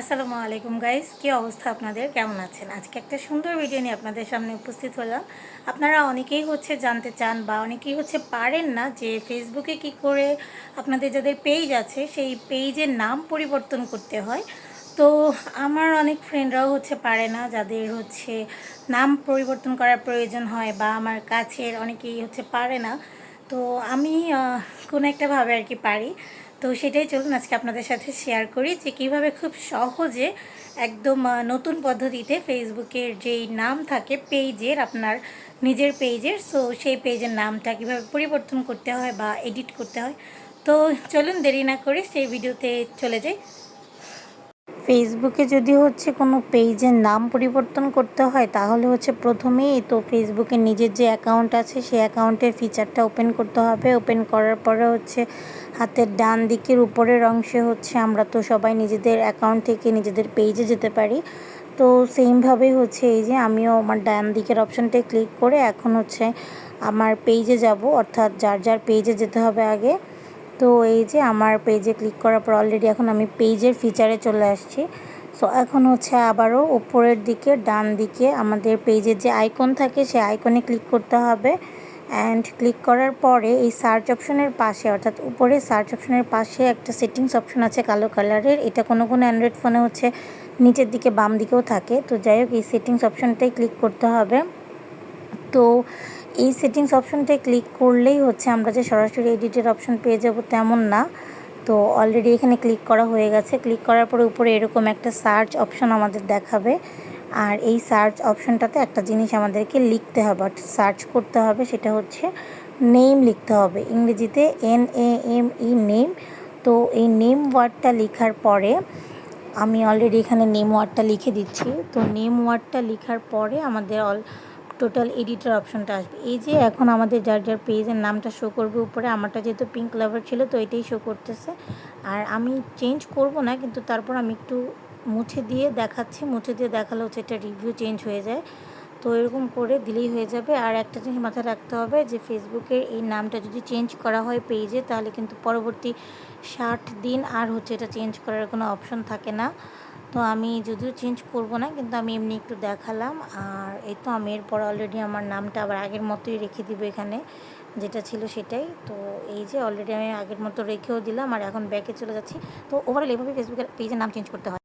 আসসালামু আলাইকুম গাইস, কী অবস্থা আপনাদের? কেমন আছেন? আজকে একটা সুন্দর ভিডিও নিয়ে আপনাদের সামনে উপস্থিত হলাম। আপনারা অনেকেই হচ্ছে জানতে চান বা অনেকেই হচ্ছে পারেন না যে ফেসবুকে কি করে আপনাদের যাদের পেজ আছে, সেই পেজের নাম পরিবর্তন করতে হয়। তো আমার অনেক ফ্রেন্ডরাও হচ্ছে পারে না, যাদের হচ্ছে নাম পরিবর্তন করার প্রয়োজন হয় বা আমার কাছের অনেকেই হচ্ছে পারে না। তো আমি কোনো একটা ভাবে আর কি পারি। তো সেটাই চলুন আজকে আপনাদের সাথে শেয়ার করি যে কীভাবে খুব সহজে একদম নতুন পদ্ধতিতে ফেসবুকের যেই নাম থাকে পেজের আপনার নিজের পেজের সো সেই পেজের নামটা কীভাবে পরিবর্তন করতে হয় বা এডিট করতে হয়। তো চলুন দেরি না করে সেই ভিডিওতে চলে যাই। ফেসবুকে যদি হচ্ছে কোনো পেজের নাম পরিবর্তন করতে হয়, তাহলে হচ্ছে প্রথমেই তো ফেসবুকে নিজের যে অ্যাকাউন্ট আছে, সেই অ্যাকাউন্টের ফিচারটা ওপেন করতে হবে। ওপেন করার পরে হচ্ছে হাতের ডান দিকের উপরের অংশে হচ্ছে আমরা তো সবাই নিজেদের অ্যাকাউন্ট থেকে নিজেদের পেজে যেতে পারি। তো সেমভাবেই হচ্ছে এই যে আমিও আমার ডান দিকের অপশানটায় ক্লিক করে এখন হচ্ছে আমার পেজে যাব। অর্থাৎ যার যার পেজে যেতে হবে আগে। তো এই যে আমার পেজে ক্লিক করার পর অলরেডি এখন আমি পেজের ফিচারে চলে আসছি। সো এখন হচ্ছে আবারও উপরের দিকে, ডান দিকে আমাদের পেজের যে আইকন থাকে, সেই আইকনে ক্লিক করতে হবে। অ্যান্ড ক্লিক করার পরে এই সার্চ অপশনের পাশে, অর্থাৎ উপরে সার্চ অপশনের পাশে একটা সেটিংস অপশন আছে কালো কালারের এটা কোনো কোনো অ্যান্ড্রয়েড ফোনে হচ্ছে নিচের দিকে বাম দিকেও থাকে। তো যাই হোক, এই সেটিংস অপশনটাই ক্লিক করতে হবে। তো এই সেটিংস অপশনটায় ক্লিক করলেই হচ্ছে আমরা যে সরাসরি এডিটের অপশন পেয়ে যাব তেমন না। তো অলরেডি এখানে ক্লিক করা হয়ে গেছে। ক্লিক করার পরে উপরে এরকম একটা সার্চ অপশন আমাদের দেখাবে। আর এই সার্চ অপশনটাতে একটা জিনিস আমাদেরকে লিখতে হবে, অর্থাৎ সার্চ করতে হবে, সেটা হচ্ছে নেম লিখতে হবে। ইংরেজিতে N A M E name তো এই নেম ওয়ার্ডটা লেখার পরে আমি অলরেডি এখানে নেম ওয়ার্ডটা লিখে দিচ্ছি। তো নেম ওয়ার্ডটা লেখার পরে আমাদের অল টোটাল এডিটার অপশনটা আসবে। এই যে এখন আমাদের যার যার পেজের নামটা শো করবে উপরে, আমারটা যেহেতু পিঙ্ক লাভার ছিল, তো এটাই শো করতেছে। আর আমি চেঞ্জ করব না, কিন্তু তারপর আমি একটু মুছে দিয়ে দেখাচ্ছি। মুছে দিয়ে দেখালে হচ্ছে এটা রিভিউ চেঞ্জ হয়ে যায়। তো এরকম করে দিলেই হয়ে যাবে। আর একটা জিনিস মাথায় রাখতে হবে যে ফেসবুকের এই নামটা যদি চেঞ্জ করা হয় পেজে তাহলে কিন্তু পরবর্তী ষাট দিন আর হচ্ছে এটা চেঞ্জ করার কোনো অপশন থাকে না। তো আমি যদিও চেঞ্জ করব না, কিন্তু আমি এমনি একটু দেখালাম। আর এই তো আমি এরপর অলরেডি আমার নামটা আবার আগের মতোই রেখে দিব এখানে, যেটা ছিল সেটাই। তো এই যে অলরেডি আমি আগের মতো রেখেও দিলাম, আর এখন ব্যাকে চলে যাচ্ছি। তো ওভারঅল এভাবে ফেসবুকের পেজের নাম চেঞ্জ করতে হয়।